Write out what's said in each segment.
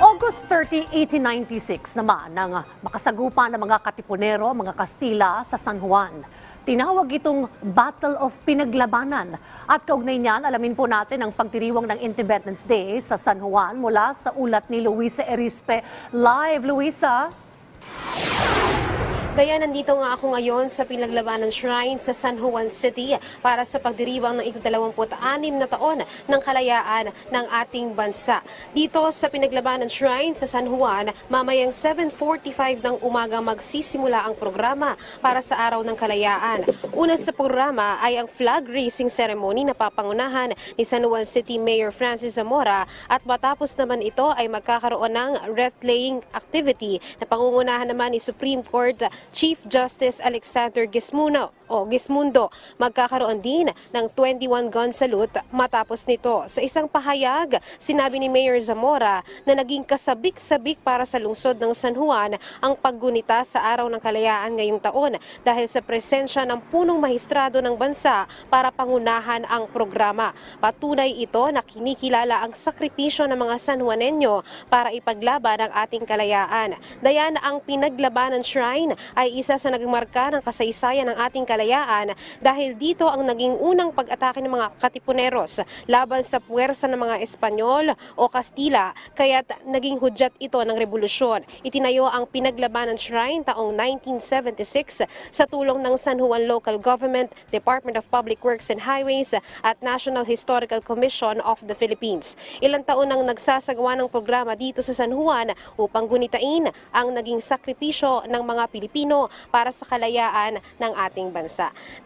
August 30, 1896 naman ng makasagupa ng mga Katipunero, mga Kastila sa San Juan. Tinawag itong Battle of Pinaglabanan. At kaugnay niyan, alamin po natin ang pagdiriwang ng Independence Day sa San Juan mula sa ulat ni Luisa Erispe. Live, Luisa! Kaya nandito nga ako ngayon sa Pinaglabanan Shrine sa San Juan City para sa pagdiriwang ng ika-26 na taon ng kalayaan ng ating bansa. Dito sa Pinaglabanan Shrine sa San Juan, mamayang 7.45 ng umaga magsisimula ang programa para sa Araw ng Kalayaan. Una sa programa ay ang flag raising ceremony na papangunahan ni San Juan City Mayor Francis Zamora at matapos naman ito ay magkakaroon ng wreath-laying activity na pangungunahan naman ni Supreme Court Chief Justice Alexander Gismuno o Gismundo. Magkakaroon din ng 21 gun salute matapos nito. Sa isang pahayag, sinabi ni Mayor Zamora na naging kasabik-sabik para sa lungsod ng San Juan ang paggunita sa Araw ng Kalayaan ngayong taon dahil sa presensya ng punong mahistrado ng bansa para pangunahan ang programa. Patunay ito na kinikilala ang sakripisyo ng mga San Juanenyo para ipaglaban ang ating kalayaan. Dayan ang pinaglabanan shrine ay isa sa nagmarka ng kasaysayan ng ating kalayaan dahil dito ang naging unang pag-atake ng mga katipuneros laban sa puwersa ng mga Espanyol o Kastila kaya't naging hudyat ito ng revolusyon. Itinayo ang pinaglabanan shrine taong 1976 sa tulong ng San Juan Local Government, Department of Public Works and Highways at National Historical Commission of the Philippines. Ilang taon nang nagsasagawa ng programa dito sa San Juan upang gunitain ang naging sakripisyo ng mga Pilipino para sa kalayaan ng ating bansa.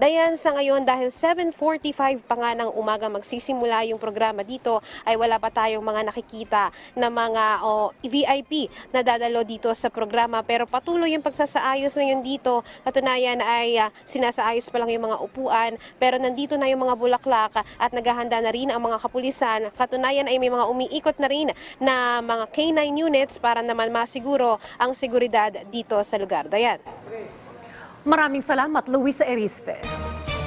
Dayan sa ngayon dahil 7.45 pa nga ng umaga magsisimula yung programa dito ay wala pa tayong mga nakikita na mga o, VIP na dadalo dito sa programa pero patuloy yung pagsasaayos ngayon dito. Katunayan ay ah, sinasaayos pa lang yung mga upuan pero nandito na yung mga bulaklak at naghahanda na rin ang mga kapulisan. Katunayan ay may mga umiikot na rin na mga K9 units para naman masiguro ang seguridad dito sa lugar. Dayan. Maraming salamat, Luisa Erispe.